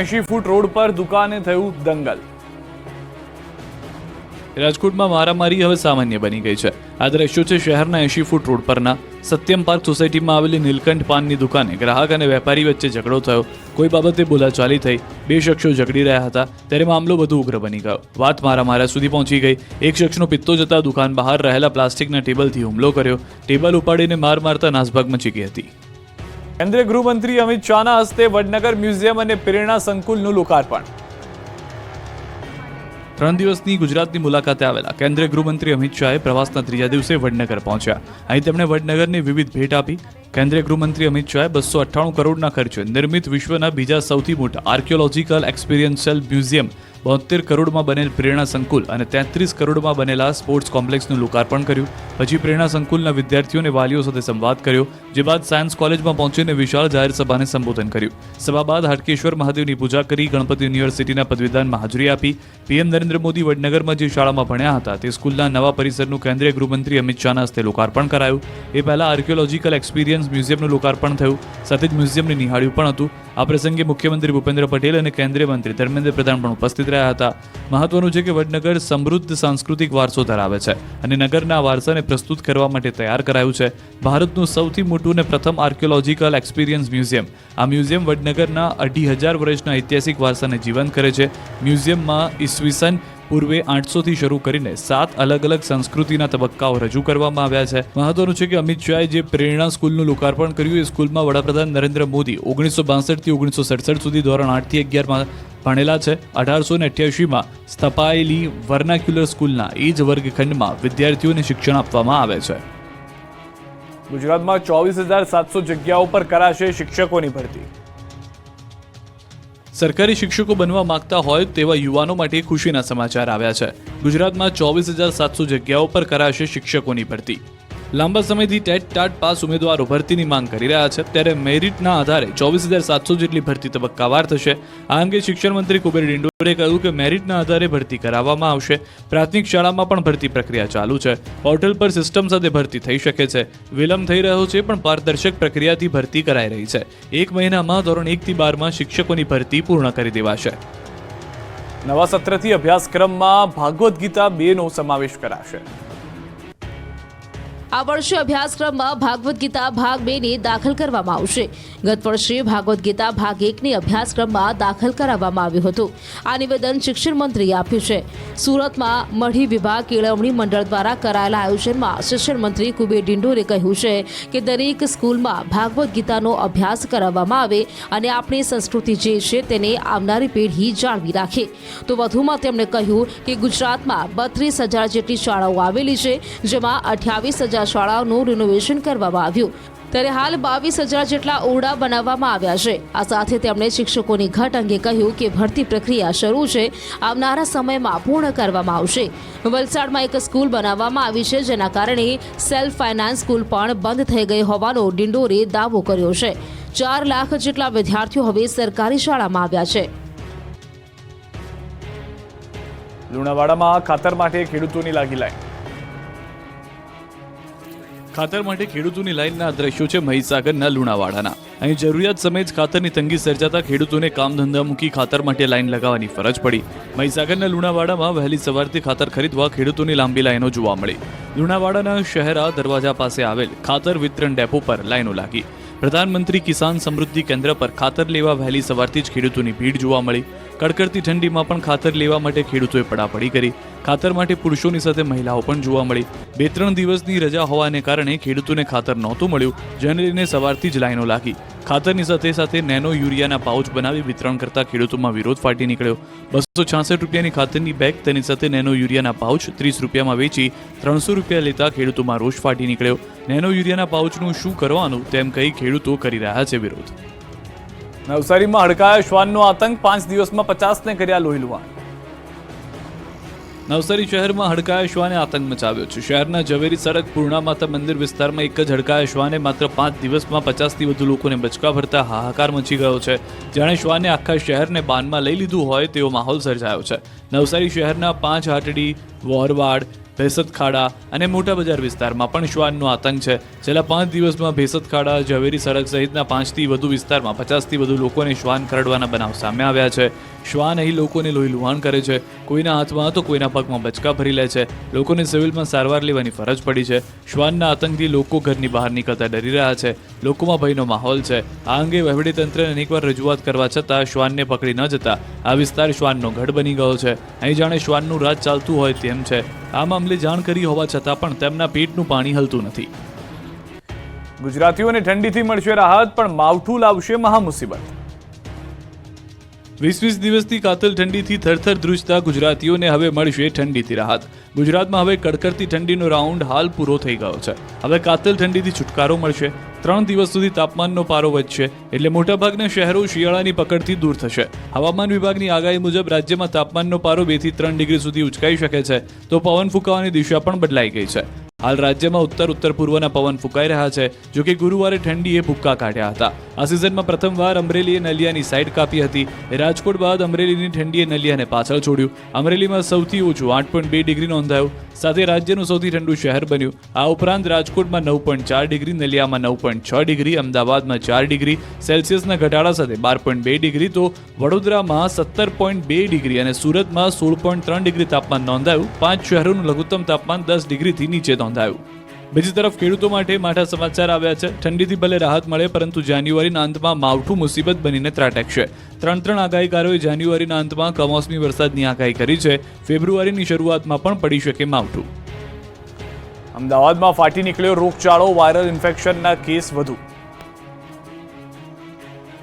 એંશી foot road પર દુકાને થયું દંગલ. રાજકોટમાં મારામારી હવે સામાન્ય બની ગઈ છે. આ દ્રશ્યો છે શહેરના એસી ફૂટ રોડ પરના. સત્યમ પાર્ક સોસાયટીમાં આવેલી નીલકંઠ પાનની દુકાને ગ્રાહક અને વેપારી વચ્ચે ઝઘડો થયો. કોઈ બાબતે બોલાચાલી થઈ. બે શખ્સો ઝઘડી રહ્યા હતા. ત્યારે મામલો વધુ ઉગ્ર બની ગયો. વાત મારામારા સુધી પહોંચી ગઈ. એક શખ્સનો પિત્તો જતા દુકાન બહાર રહેલા પ્લાસ્ટિકના ટેબલથી હુમલો કર્યો. ટેબલ ઉપાડીને માર મારતા નાસભાગ મચી ગઈ હતી. કેન્દ્રીય ગૃહમંત્રી અમિત શાહના હસ્તે વડનગર મ્યુઝિયમ અને પ્રેરણા સંકુલનું લોકાર્પણ. ત્રણ દિવસની ગુજરાતની મુલાકાતે આવેલા કેન્દ્રીય ગૃહમંત્રી અમિત શાહે પ્રવાસના ત્રીજા દિવસે વડનગર પહોંચ્યા. અહીં તેમણે વડનગરની વિવિધ ભેટ આપી. કેન્દ્રીય ગૃહમંત્રી અમિત શાહે બસો અઠ્ઠાણું કરોડના ખર્ચે નિર્મિત વિશ્વના બીજા સૌથી મોટા આર્કિયોલોજીકલ એક્સપિરિયન્શિયલ મ્યુઝિયમ બોતેર કરોડમાં બનેલ પ્રેરણા સંકુલ અને તેત્રીસ કરોડમાં બનેલા સ્પોર્ટ્સ કોમ્પ્લેક્સનું લોકાર્પણ કર્યું. પછી પ્રેરણા સંકુલના વિદ્યાર્થીઓને વાલીઓ સાથે સંવાદ કર્યો, જે બાદ સાયન્સ કોલેજમાં પહોંચીને વિશાળ જાહેર સભાને સંબોધન કર્યું. સભા બાદ હાટકેશ્વર મહાદેવની પૂજા કરી ગણપતિ યુનિવર્સિટીના પદવીદાનમાં હાજરી આપી. પીએમ નરેન્દ્ર મોદી વડનગરમાં જે શાળામાં ભણ્યા હતા, તે સ્કૂલના નવા પરિસરનું કેન્દ્રીય ગૃહમંત્રી અમિત શાહના હસ્તે લોકાર્પણ કરાયું. એ પહેલા આર્કિયોલોજીકલ એક્સપિરિયન્સ મ્યુઝિયમનું લોકાર્પણ થયું. સાથે જ મ્યુઝિયમને નિહાળ્યું પણ હતું. આ પ્રસંગે મુખ્યમંત્રી ભૂપેન્દ્ર પટેલ અને કેન્દ્રીય મંત્રી ધર્મેન્દ્ર પ્રધાન પણ ઉપસ્થિત રહ્યા હતા. મહત્વનું છે કે વડનગર સમૃદ્ધ સાંસ્કૃતિક વારસો ધરાવે છે અને નગરના વારસાને પ્રસ્તુત કરવા માટે તૈયાર કરાયું છે. ભારતનું સૌથી મોટું અને પ્રથમ આર્કિયોલોજીકલ એક્સપિરિયન્સ મ્યુઝિયમ આ મ્યુઝિયમ વડનગરના અઢી હજાર વર્ષના ઐતિહાસિક વારસાને જીવંત કરે છે. મ્યુઝિયમમાં ઈસવીસન પૂર્વે આઠસોથી શરૂ કરીને સાત અલગ અલગ સંસ્કૃતિના તબક્કાઓ રજૂ કરવામાં આવ્યા છે. મહત્વનું છે કે અમિત શાહે જે પ્રેરણા સ્કૂલનું લોકાર્પણ કર્યું, એ સ્કૂલમાં વડાપ્રધાન નરેન્દ્ર મોદી ઓગણીસો બાસઠથી ઓગણીસો સડસઠ સુધી ધોરણ આઠથી અગિયારમાં ભણેલા છે. અઢારસો ને અઠ્યાસીમાં સ્થપાયેલી વર્નાક્યુલર સ્કૂલના એ જ વર્ગખંડમાં વિદ્યાર્થીઓને શિક્ષણ આપવામાં આવે છે. ગુજરાતમાં ચોવીસ હજાર સાતસો જગ્યાઓ પર કરાશે શિક્ષકોની ભરતી. સરકારી શિક્ષકો બનવા માંગતા હોય તેવા યુવાનો માટે ખુશીના સમાચાર આવ્યા છે. ગુજરાતમાં ચોવીસ હજાર સાતસો જગ્યાઓ પર કરાશે શિક્ષકોની ભરતી. લાંબા સમયથી ટેટ ટાટ પાસ ઉમેદવારો ભરતીની માંગ કરી રહ્યા છે, ત્યારે મેરિટના આધારે ચોવીસ હજાર સાતસો જેટલી ભરતી તબક્કાવાર થશે. આ અંગે શિક્ષણ મંત્રી કુબેર ડિંડોરે કહ્યું કે મેરિટના આધારે ભરતી કરાવવામાં આવશે. પ્રાથમિક શાળામાં પણ ભરતી પ્રક્રિયા ચાલુ છે. પોર્ટલ પર સિસ્ટમ સાથે ભરતી થઈ શકે છે. વિલંબ થઈ રહ્યો છે, પણ પારદર્શક પ્રક્રિયાથી ભરતી કરાઈ રહી છે. એક મહિનામાં ધોરણ એકથી બારમાં શિક્ષકોની ભરતી પૂર્ણ કરી દેવાશે. નવા સત્રથી અભ્યાસક્રમમાં ભાગવદ્ ગીતા બે નો સમાવેશ કરાશે. આ વર્ષે અભ્યાસક્રમમાં ભાગવદ્ ગીતા ભાગ બે ને દાખલ કરવામાં આવશે. ગત વર્ષે ભાગવદ્ ગીતા ભાગ એકને અભ્યાસક્રમમાં દાખલ કરાવવામાં આવ્યું હતું. આ નિવેદન શિક્ષણ મંત્રીએ આપ્યું છે. સુરતમાં મઢી વિભાગ કેળવણી મંડળ દ્વારા કરાયેલા આયોજનમાં શિક્ષણ મંત્રી કુબેર ડિંડોરે કહ્યું છે કે દરેક સ્કૂલમાં ભાગવદ્ ગીતાનો અભ્યાસ કરાવવામાં આવે અને આપણી સંસ્કૃતિ જે છે તેને આવનારી પેઢી જાળવી રાખે. તો વધુમાં તેમણે કહ્યું કે ગુજરાતમાં બત્રીસ હજાર જેટલી શાળાઓ આવેલી છે, જેમાં અઠ્યાવીસ હજાર શાળાઓનું રિનોવેશન કરવામાં આવ્યું. ત્યારે હાલ બાવીસ હજાર જેટલા ઓરડા બનાવવામાં આવ્યા છે. આ સાથે તેમણે શિક્ષકોની ઘટ અંગે કહ્યું કે ભરતી પ્રક્રિયા શરૂ છે. આવનારા સમયમાં પૂર્ણ કરવામાં આવશે. વલસાડમાં એક સ્કૂલ બનાવવામાં આવી છે, જેના કારણે સેલ્ફ ફાઇનાન્સ સ્કૂલ પણ બંધ થઈ ગઈ હોવાનો ડિંડોરે દાવો કર્યો છે. ચાર લાખ જેટલા વિદ્યાર્થીઓ હવે સરકારી શાળામાં આવ્યા છે. લુણાવાડામાં ખાતર માટે ખેડૂતોની લાગી લાઈન. ખાતર માટે ખેડૂતોની લાઈનના દ્રશ્યો છે મહીસાગરના લુણાવાડાના. અહીં જરૂરિયાત સમયે જ ખાતરની તંગી સર્જાતા ખેડૂતોને કામ ધંધા મૂકી ખાતર માટે લાઈન લગાવવાની ફરજ પડી. મહીસાગરના લુણાવાડામાં વહેલી સવારથી ખાતર ખરીદવા ખેડૂતોની લાંબી લાઈનો જોવા મળી. લુણાવાડાના શહેરા દરવાજા પાસે આવેલ ખાતર વિતરણ ડેપો પર લાઈનો લાગી. પ્રધાનમંત્રી કિસાન સમૃદ્ધિ કેન્દ્ર પર ખાતર લેવા વહેલી સવારથી જ ખેડૂતોની ભીડ જોવા મળી. કડકડતી ઠંડીમાં પણ ખાતર લેવા માટે ખેડૂતોએ પડાપડી કરી. ખાતર માટે પુરુષોની સાથે મહિલાઓ પણ જોવા મળી. બે ત્રણ દિવસની રજા હોવાને કારણે ખેડૂતોને ખાતર નહોતું મળ્યું. જેને લઈને સવારથી જ લાઈનો લાગી. ખાતરની સાથે સાથે નેનો યુરિયાના પાઉચ બનાવી વિતરણ કરતા ખેડૂતોમાં વિરોધ ફાટી નીકળ્યો. બસો છાસઠ રૂપિયાની ખાતરની બેગ તેની સાથે નેનો યુરિયાના પાઉચ ત્રીસ રૂપિયામાં વેચી ત્રણસો રૂપિયા લેતા ખેડૂતોમાં રોષ ફાટી નીકળ્યો. નેનો યુરિયાના પાઉચનું શું કરવાનું તેમ કહી ખેડૂતો કરી રહ્યા છે વિરોધ. નવસારીમાં હડકાયા શ્વાનનો આતંક પાંચ દિવસમાં પચાસને કર્યા લોહીલુહાણ નવસારી શહેરમાં હડકાયા શ્વાને આતંક મચાવ્યો છે. શહેરના ઝવેરી સડક પૂર્ણા માતા મંદિર વિસ્તારમાં એક જ હડકાયા શ્વાને માત્ર પાંચ દિવસમાં પચાસથી વધુ લોકોને બચકા ભરતા હાહાકાર મચી ગયો છે. જાણે શ્વાને આખા શહેરને બાનમાં લઈ લીધું હોય તેવો માહોલ સર્જાયો છે. નવસારી શહેરના પાંચ હાટડી, વોરવાડ ભેસત ખાડા અને મોટા બજાર વિસ્તારમાં પણ શ્વાનનો આતંક છે. છેલ્લા પાંચ દિવસમાં ભેસત ખાડા ઝવેરી સડક સહિતના પાંચથી વધુ વિસ્તારમાં પચાસથી વધુ લોકોને શ્વાન કરડવાના બનાવ સામે આવ્યા છે. શ્વાન અહીં લોકોને લોહી લુહાણ કરે છે. કોઈના હાથમાં તો કોઈના પગમાં બચકા ભરી લે છે. લોકોને સિવિલમાં સારવાર લેવાની ફરજ પડી છે. શ્વાનના આતંકથી લોકો ઘરની બહાર નીકળતા ડરી રહ્યા છે. લોકોમાં ભયનો માહોલ છે. આ અંગે વહીવટીતંત્રને અનેકવાર રજૂઆત કરવા છતાં શ્વાનને પકડી ન જતા આ વિસ્તાર શ્વાનનો ગઢ બની ગયો છે. અહીં જાણે શ્વાનનું રાજ ચાલતું હોય તેમ છે. આ મામલે જાણ કરી હોવા છતાં પણ તેમના પેટનું પાણી હલતું નથી. ગુજરાતીઓને ઠંડીથી મળશે રાહત, પણ માવઠું લાવશે મહામુસીબત. વીસ વીસ દિવસથી કાતલ ઠંડીથી થરથર ધ્રુજતા ગુજરાતીઓને હવે મળશે ઠંડીથી રાહત. ગુજરાતમાં હવે કડકડતી ઠંડીનો રાઉન્ડ હાલ પૂરો થઈ ગયો છે. હવે કાતલ ઠંડીથી છુટકારો મળશે. ત્રણ દિવસ સુધી તાપમાનનો પારો વધશે એટલે મોટાભાગના શહેરો શિયાળાની પકડથી દૂર થશે. હવામાન વિભાગની આગાહી મુજબ રાજ્યમાં તાપમાનનો પારો બેથી ત્રણ ડિગ્રી સુધી ઉચકાઈ શકે છે. તો પવન ફૂંકાવાની દિશા પણ બદલાઈ ગઈ છે. હાલ રાજ્યમાં ઉત્તર ઉત્તર પૂર્વના પવન ફૂંકાઈ રહ્યા છે, જો કે ગુરુવારે ઠંડીએ ભૂક્કા કાઢ્યા હતા. આ સિઝનમાં પ્રથમવાર અમરેલીએ નલિયાની સાઇડ કાપી હતી. રાજકોટ બાદ અમરેલીની ઠંડીએ નલિયાને પાછળ છોડ્યું. અમરેલીમાં સૌથી ઓછું આઠ પોઈન્ટ બે ડિગ્રી નોંધાયું. સાથે રાજ્યનું સૌથી ઠંડુ શહેર બન્યું. આ ઉપરાંત રાજકોટમાં નવ પોઈન્ટ ચાર ડિગ્રી, નલિયામાં નવ પોઈન્ટ છ ડિગ્રી, અમદાવાદમાં ચાર ડિગ્રી, સેલ્સિયસના ઘટાડા સાથે બાર પોઈન્ટ બે ડિગ્રી, તો વડોદરામાં સત્તર પોઈન્ટ બે ડિગ્રી અને સુરતમાં સોળ પોઈન્ટ ત્રણ ડિગ્રી તાપમાન નોંધાયું. પાંચ શહેરોનું લઘુત્તમ તાપમાન દસ ડિગ્રીથી નીચે નોંધાયું. બીજી તરફ ખેડૂતો માટે માઠા સમાચાર આવ્યા છે. ઠંડીથી ભલે રાહત મળે, પરંતુ જાન્યુઆરીના અંતમાં માવઠું મુસીબત બનીને ત્રાટકશે. ત્રણ ત્રણ આગાહીકારોએ જાન્યુઆરીના અંતમાં કમોસમી વરસાદની આગાહી કરી છે. ફેબ્રુઆરીની શરૂઆતમાં પણ પડી શકે માવઠું. અમદાવાદમાં ફાટી નીકળ્યો રોગચાળો, વાયરલ ઇન્ફેક્શનના કેસ વધુ.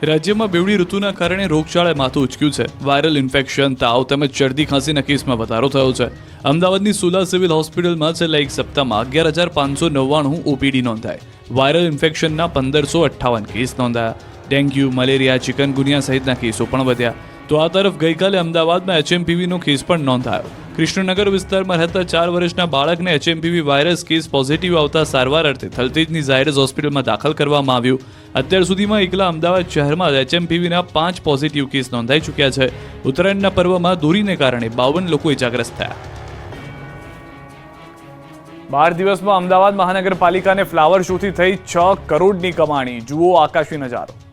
રાજ્યમાં બેવડી ઋતુના કારણે રોગચાળાએ માથું ઉચક્યું છે. વાયરલ ઇન્ફેક્શન, તાવ તેમજ ચરદી ખાંસીના કેસમાં વધારો થયો છે. અમદાવાદની સુલા સિવિલ હોસ્પિટલમાં છેલ્લા એક સપ્તાહમાં અગિયાર હજાર પાંચસો નવ્વાણું ઓપીડી નોંધાય વાયરલ ઇન્ફેક્શનના પંદરસો અઠ્ઠાવન કેસ નોંધાયા. ડેન્ગ્યુ, મલેરિયા, ચિકનગુનિયા સહિતના કેસો પણ વધ્યા. તો આ તરફ ગઈકાલે અમદાવાદમાં એચએમપીવીનો કેસ પણ નોંધાયો. કૃષ્ણનગર વિસ્તારમાં રહેતા ચાર વર્ષના બાળકને એચએમપીવી વાયરસ કેસ પોઝિટિવ આવતા સારવાર અર્થે થલતેજની ઝાયરસ હોસ્પિટલમાં દાખલ કરવામાં આવ્યું. અત્યાર સુધીમાં એકલા અમદાવાદ શહેરમાં એચએમપીવીના પાંચ પોઝિટિવ કેસ નોંધાઈ ચૂક્યા છે. ઉત્તરાયણના પર્વમાં દોરીને કારણે બાવન લોકો ઇજાગ્રસ્ત થયા. બાર દિવસમાં અમદાવાદ મહાનગરપાલિકાને ફ્લાવર શોથી થઈ છ કરોડની કમાણી. જુઓ આકાશી નજારો.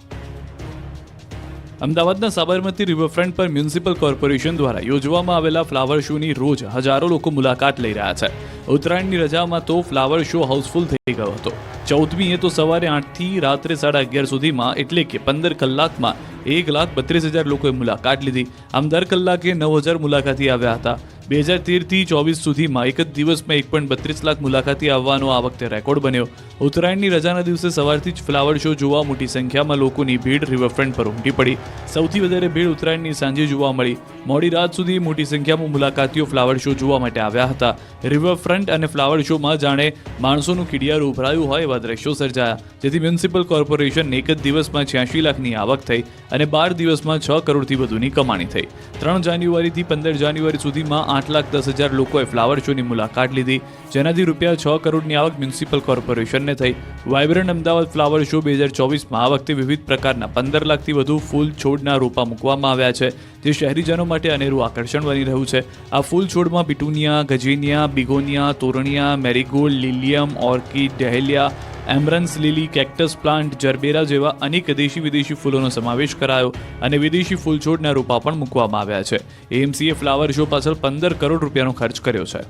અમદાવાદના સાબરમતી રિવરફ્રન્ટ પર મ્યુનિસિપલ કોર્પોરેશન દ્વારા યોજવામાં આવેલા ફ્લાવર શોની રોજ હજારો લોકો મુલાકાત લઈ રહ્યા છે. ઉત્તરાયણની રજામાં તો ફ્લાવર શો હાઉસફુલ થઈ ગયો હતો. ચૌદમીએ તો સવારે આઠથી રાત્રે સાડા અગિયાર સુધીમાં એટલે કે પંદર કલાકમાં એક લાખ બત્રીસ હજાર લોકોએ મુલાકાત લીધી. આમ દર કલાકે નવ હજાર મુલાકાતી આવ્યા હતા. બે હજાર તેરથી ચોવીસ સુધીમાં એક જ દિવસમાં એક પોઈન્ટ બત્રીસ લાખ મુલાકાતી આવવાનો આ વખતે રેકોર્ડ બન્યો. ઉત્તરાયણની રજાના દિવસે સવારથી જ ફ્લાવર શો જોવા મોટી સંખ્યામાં લોકોની ભીડ રિવરફ્રન્ટ પર ઉમટી પડી. સૌથી વધારે ભીડ ઉત્તરાયણની સાંજે જોવા મળી. મોડી રાત સુધી મોટી સંખ્યામાં મુલાકાતીઓ ફ્લાવર શો જોવા માટે આવ્યા હતા. રિવરફ્રન્ટ અને ફ્લાવર શોમાં જાણે માણસોનું કિડિયારું ઉભરાયું હોય એવા દ્રશ્યો સર્જાયા. જેથી મ્યુનિસિપલ કોર્પોરેશન એક જ દિવસમાં છ્યાસી લાખની આવક થઈ અને બાર દિવસમાં છ કરોડથી વધુની કમાણી થઈ. ત્રણ જાન્યુઆરીથી પંદર જાન્યુઆરી સુધીમાં આઠ લાખ દસ હજાર લોકોએ ફ્લાવર શોની મુલાકાત લીધી, જેનાથી રૂપિયા છ કરોડની આવક મ્યુનિસિપલ કોર્પોરેશનને થઈ. વાઇબ્રન્ટ અમદાવાદ ફ્લાવર શો બે હજાર ચોવીસમાં આ વખતે વિવિધ પ્રકારના પંદર લાખથી વધુ ફૂલ છોડના રોપા મૂકવામાં આવ્યા છે, જે શહેરીજનો માટે અનેરું આકર્ષણ બની રહ્યું છે. આ ફૂલ છોડમાં petunia, gazania, begonia, torenia, marigold, lilium, orchid, dahlia એમરન્સ lily cactus plant gerbera જેવા અનેક દેશી વિદેશી ફૂલોનો સમાવેશ કરાયો અને વિદેશી ફૂલ છોડના રોપા પણ મૂકવામાં આવ્યા છે. એએમસીએ ફ્લાવર શો પાછળ પંદર કરોડ રૂપિયાનો ખર્ચ કર્યો છે.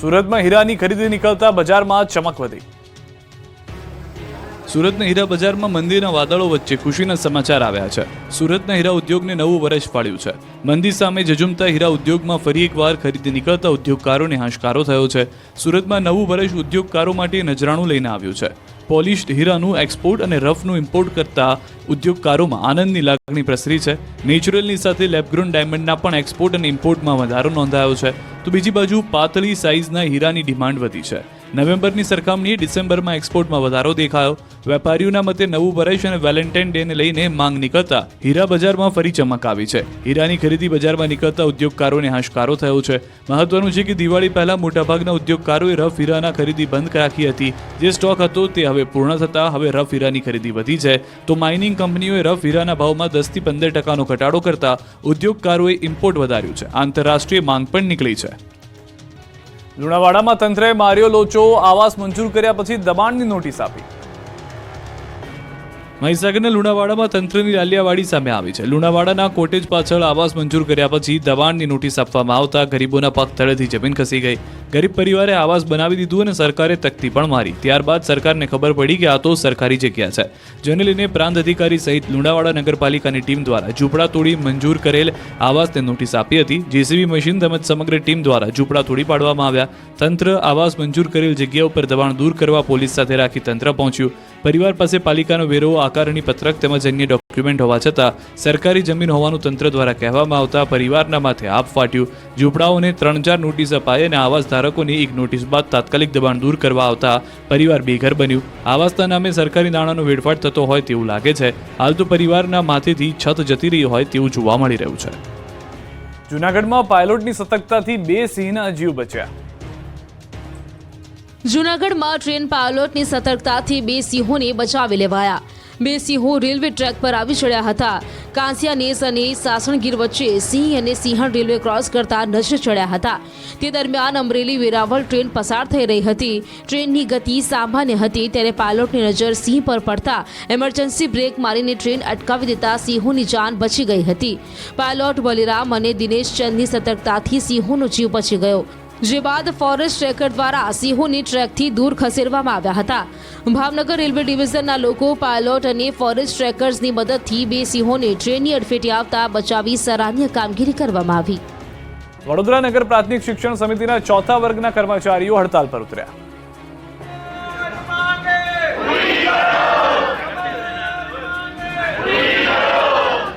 સુરતમાં હીરાની ખરીદી નીકળતા બજારમાં ચમક વધી. સુરતના હીરા બજારમાં મંદીના વાદળો વચ્ચે ખુશીના સમાચાર આવ્યા છે. સુરતના હીરા ઉદ્યોગને નવું વર્ષ ફાળ્યું છે. મંદી સામે ઝઝુમતા હીરા ઉદ્યોગમાં ફરી એકવાર ખરીદી નીકળતા ઉદ્યોગકારોને હાશકારો થયો છે. સુરતમાં નવું વર્ષ ઉદ્યોગકારો માટે નજરાણું લઈને આવ્યું છે. પોલિશ્ડ હીરાનું એક્સપોર્ટ અને રફનું ઇમ્પોર્ટ કરતા ઉદ્યોગકારોમાં આનંદની લાગણી પ્રસરી છે. નેચરલની સાથે લેબગ્રોન ડાયમંડના પણ એક્સપોર્ટ અને ઇમ્પોર્ટમાં વધારો નોંધાયો છે. તો બીજી બાજુ પાતળી સાઇઝના હીરાની ડિમાન્ડ વધી છે. નવેમ્બરની સરખામણીએ ડિસેમ્બરમાં એક્સપોર્ટમાં વધારો દેખાયો. વેપારીઓના મતે નવું વર્ષ અને વેલેન્ટાઇન ડેને લઈને માંગ નીકળતા હીરા બજારમાં ફરી ચમક આવી છે. હીરાની ખરીદી બજારમાં નીકળતા ઉદ્યોગકારોને હાશકારો થયો છે. મહત્વનું છે કે દિવાળી પહેલા મોટાભાગના ઉદ્યોગકારોએ રફ હીરાના ખરીદી બંધ રાખી હતી. જે સ્ટોક હતો તે હવે પૂર્ણ થતા હવે રફ હીરાની ખરીદી વધી છે. તો માઇનિંગ કંપનીઓએ રફ હીરાના ભાવમાં દસથી પંદર ટકાનો ઘટાડો કરતા ઉદ્યોગકારોએ ઇમ્પોર્ટ વધાર્યું છે. આંતરરાષ્ટ્રીય માંગ પણ નીકળી છે. લુણાવાડામાં તંત્રએ માર્યો લોચો આવાસ મંજૂર કર્યા પછી દબાણની નોટિસ આપી. મહીસાગરના લુણાવાડામાં તંત્રની લાલિયાવાડી સામે આવી છે. લુણાવાડાના કોટેજ પાછળ આવાસ મંજૂર કર્યા પછી દબાણની નોટિસ આપવામાં આવતા ગરીબોના પગ તળેથી જમીન ખસી ગઈ. ગરીબ પરિવારે આવાસ બનાવી દીધું અને સરકારે તકતી પણ મારી. ત્યારબાદ સરકારને ખબર પડી કે આ તો સરકારી જગ્યા છે. જેને લઈને પ્રાંત અધિકારી સહિત લુણાવાડા નગરપાલિકાની ટીમ દ્વારા ઝૂંપડા તોડી મંજૂર કરેલ આવાસને નોટિસ આપી હતી. જેસીબી મશીન તેમજ સમગ્ર ટીમ દ્વારા ઝૂંપડા તોડી પાડવામાં આવ્યા. તંત્ર આવાસ મંજૂર કરેલ જગ્યા ઉપર દબાણ દૂર કરવા પોલીસ સાથે રાખી તંત્ર પહોંચ્યું. પરિવાર પાસે પાલિકાનો વેરો, આકારણી પત્રક તેમજ અન્ય ડોક્યુમેન્ટ હોવા છતાં સરકારી જમીન હોવાનું તંત્ર દ્વારા કહેવામાં આવતા પરિવારના માથે આપ ફાટ્યું. ઝૂંપડાઓને ત્રણ ચાર નોટિસ અપાઈ અને આવાસ ધારકોની એક નોટિસ બાદ તાત્કાલિક દબાણ દૂર કરવા આવતા પરિવાર બેઘર બન્યું. આવાસના નામે સરકારી નાણાંનો વેડફાટ થતો હોય તેવું લાગે છે. હાલ તો પરિવારના માથેથી છત જતી રહી હોય તેવું જોવા મળી રહ્યું છે. જૂનાગઢમાં પાયલોટની સતર્કતાથી બે સિંહના જીવ બચ્યા. જૂનાગઢમાં ટ્રેન પાયલોટની સતર્કતાથી બે સિંહોને બચાવી લેવાયા. બે સિંહો રેલવે ટ્રેક પર આવી ચડ્યા હતા. કાંસિયાનેસ અને સાસણગીર વચ્ચે સિંહ અને સિંહણ રેલવે ક્રોસ કરતા નજરે ચડ્યા હતા. તે દરમિયાન અમરેલી વેરાવળ ટ્રેન પસાર થઈ રહી હતી. ટ્રેનની ગતિ સામાન્ય હતી, ત્યારે પાયલોટની નજર સિંહ પર પડતા એમરજન્સી બ્રેક મારીને ટ્રેન અટકાવી દેતા સિંહોની જાન બચી ગઈ હતી. પાયલોટ બલિરામ અને દિનેશ ચંદની સતર્કતાથી સિંહોનો જીવ બચી ગયો. જે બાદ ફોરેસ્ટ ટ્રેકર દ્વારા સિંહોને ટ્રેકથી દૂર ખસેડવામાં આવ્યા હતા. ભાવનગર રેલવે ડિવિઝનના લોકો પાયલોટ અને ફોરેસ્ટ ટ્રેકર્સની મદદથી બે સિંહોને ટ્રેનની અડફેટે આવતા બચાવી સરાહનીય કામગીરી કરવામાં આવી. વડોદરા નગર પ્રાથમિક શિક્ષણ સમિતિના ચોથા વર્ગના કર્મચારીઓ હડતાલ પર ઉતર્યા.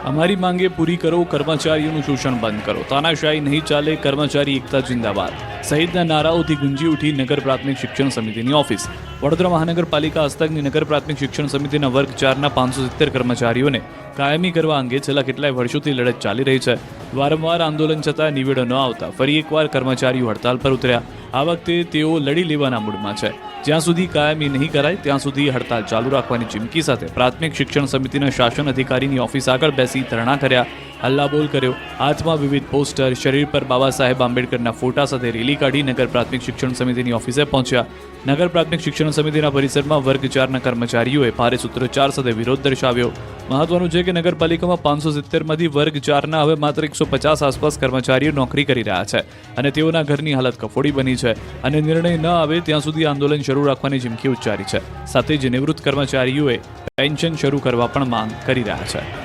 અમારી માંગે પૂરી કરો, કર્મચારીઓનું શોષણ બંધ કરો. તાનાશાહી નહીં ચાલે, કર્મચારી એકતા જિંદાબાદ. સહિતના નારાઓથી ગુંજી ઉઠી નગર પ્રાથમિક શિક્ષણ સમિતિની ઓફિસ. વડોદરા મહાનગરપાલિકા હસ્તકની નગર પ્રાથમિક શિક્ષણ સમિતિના વર્ગ ચારના પાંચસો સિત્તેર કર્મચારીઓને કાયમી કરવા અંગે છેલ્લા કેટલાય વર્ષોથી લડત ચાલી રહી છે. વારંવાર આંદોલન છતાં નિવેડો ન આવતા, ફરી એકવાર કર્મચારીઓ હડતાલ પર ઉતર્યા. આ વખતે તેઓ લડી લેવાના મૂડમાં છે. જ્યાં સુધી કાયમી નહીં કરાય, ત્યાં સુધી હડતાલ ચાલુ રાખવાની ચીમકી સાથે પ્રાથમિક શિક્ષણ સમિતિના શાસન અધિકારીની ઓફિસ આગળ બેસી ધરણા કર્યા. હલ્લાબોલ કર્યો. હાથમાં વિવિધ પોસ્ટર, શરીર પર બાબા સાહેબ આંબેડકરના ફોટા સાથે રેલી કાઢી નગર પ્રાથમિક શિક્ષણ સમિતિની ઓફિસે પહોંચ્યા. નગર પ્રાથમિક શિક્ષણ સમિતિના પરિસરમાં વર્ગ ચારના કર્મચારીઓએ ભારે સૂત્રોચ્ચાર સાથે વિરોધ દર્શાવ્યો. મહત્વનું છે કે નગરપાલિકામાં પાંચસો સિત્તેરમાંથી વર્ગ ચારના હવે માત્ર એકસો પચાસ આસપાસ કર્મચારીઓ નોકરી કરી રહ્યા છે અને તેઓના ઘરની હાલત કફોડી બની છે અને નિર્ણય ન આવે ત્યાં સુધી આંદોલન શરૂ રાખવાની ચીમકી ઉચ્ચારી છે. સાથે જ નિવૃત્ત કર્મચારીઓએ પેન્શન શરૂ કરવા પણ માંગ કરી રહ્યા છે.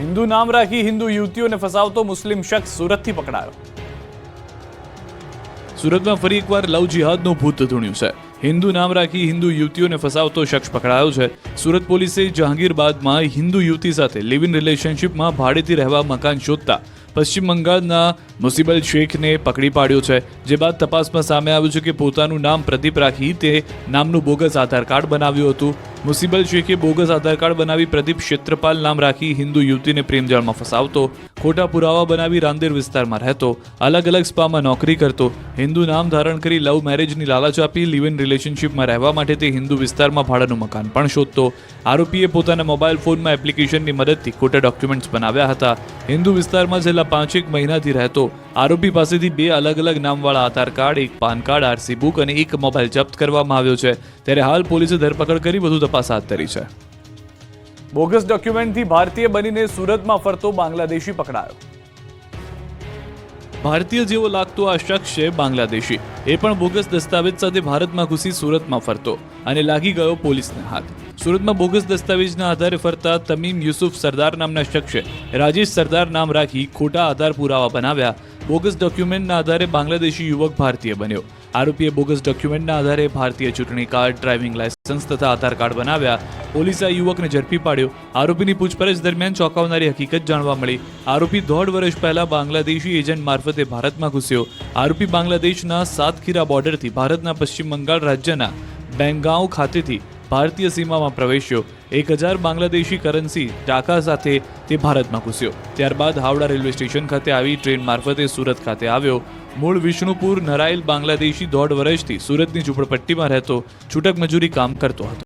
હિન્દુ નામ રાખી હિન્દુ યુવતીઓને ફસાવતો મુસ્લિમ શખ્સ સુરતથી પકડાયો. સુરતમાં ફરી એકવાર લવ જિહાદનું ભૂત ધૂણ્યું છે. હિન્દુ નામ રાખી હિન્દુ યુવતીઓને ફસાવતો શખ્સ પકડાયો છે. સુરત પોલીસે જહાંગીરબાદમાં હિન્દુ યુવતી સાથે લિવ ઇન રિલેશનશિપમાં ભાડેથી રહેવા મકાન શોધતા પશ્ચિમ બંગાળના મુસીબલ શેખને પકડી પાડ્યો છે. જે બાદ તપાસમાં સામે આવ્યું છે કે પોતાનું નામ પ્રદીપ રાખી તે નામનું બોગસ આધાર કાર્ડ બનાવ્યું હતું. મુસીબલ કે બોગસ આધાર કાર્ડ બનાવી પ્રદીપ ક્ષેત્રપાલ નામ રાખી હિન્દુ યુવતીને પ્રેમજાળમાં ફસાવતો, ખોટા પુરાવા બનાવી રાંદેર વિસ્તારમાં રહેતો અલગ અલગ સ્પામાં નોકરી કરતો, હિન્દુ નામ ધારણ કરી લવ મેરેજની લાલચ આપી લિવ ઇન રિલેશનશિપમાં રહેવા માટે તે હિન્દુ વિસ્તારમાં ભાડાનું મકાન પણ શોધતો. આરોપીએ પોતાના મોબાઈલ ફોનમાં એપ્લિકેશનની મદદથી ખોટા ડોક્યુમેન્ટ્સ બનાવ્યા હતા. હિન્દુ વિસ્તારમાં છેલ્લા પાંચેક મહિનાથી રહેતો આરોપી પાસેથી બે અલગ અલગ નામવાળા આધાર કાર્ડ એક પાન કાર્ડ આરસી બુક અને એક મોબાઈલ જપ્ત કરવામાં આવ્યો છે. ત્યારે હાલ પોલીસે ધરપકડ કરી વધુ તપાસ હાથ ધરી છે. બોગસ ડોક્યુમેન્ટથી ભારતીય બનીને સુરતમાં ફરતો બાંગ્લાદેશી પકડાયો. ભારતીય જેવો લાગતો આ શખ્સ છે બાંગ્લાદેશી. એ પણ બોગસ દસ્તાવેજ સાથે ભારતમાં ઘૂસી સુરતમાં ફરતો અને લાગી ગયો પોલીસને હાથ. સુરતમાં બોગસ દસ્તાવેજના આધારે ફરતા તમીમ યુસુફ સરદાર નામના શખ્સે રાજેશ સરદાર નામ રાખી ખોટા આધાર પુરાવા બનાવ્યા. બોગસ ડોક્યુમેન્ટના આધારે બાંગ્લાદેશી યુવક ભારતીય બન્યો. આરોપીએ બોગસ ડોક્યુમેન્ટના આધારે ભારતીય ચૂંટણી કાર્ડ, ડ્રાઇવિંગ લાયસન્સ તથા આધાર કાર્ડ બનાવ્યા. પોલીસે આ યુવકને ઝડપી પાડ્યો. આરોપીની પૂછપરછ દરમિયાન ચોંકાવનારી હકીકત જાણવા મળી. આરોપી દોઢ વર્ષ પહેલા બાંગ્લાદેશી એજન્ટ મારફતે ભારતમાં ઘૂસ્યો. આરોપી બાંગ્લાદેશના સાતખીરા બોર્ડરથી ભારતના પશ્ચિમ બંગાળ રાજ્યના બેંગાંવ ખાતેથી ભારતીય સીમામાં પ્રવેશ્યો. એક હજાર બાંગ્લાદેશી કરન્સી ટાકા સાથે તે ભારતમાં ઘૂસ્યો. ત્યારબાદ હાવડા રેલવે સ્ટેશન ખાતે આવી ટ્રેન મારફતે સુરત ખાતે આવ્યો. મૂળ વિષ્ણુપુર નરાઇલ બાંગ્લાદેશી દોઢ વર્ષથી સુરતની ઝૂંપડપટ્ટીમાં રહેતો છૂટક મજૂરી કામ કરતો હતો.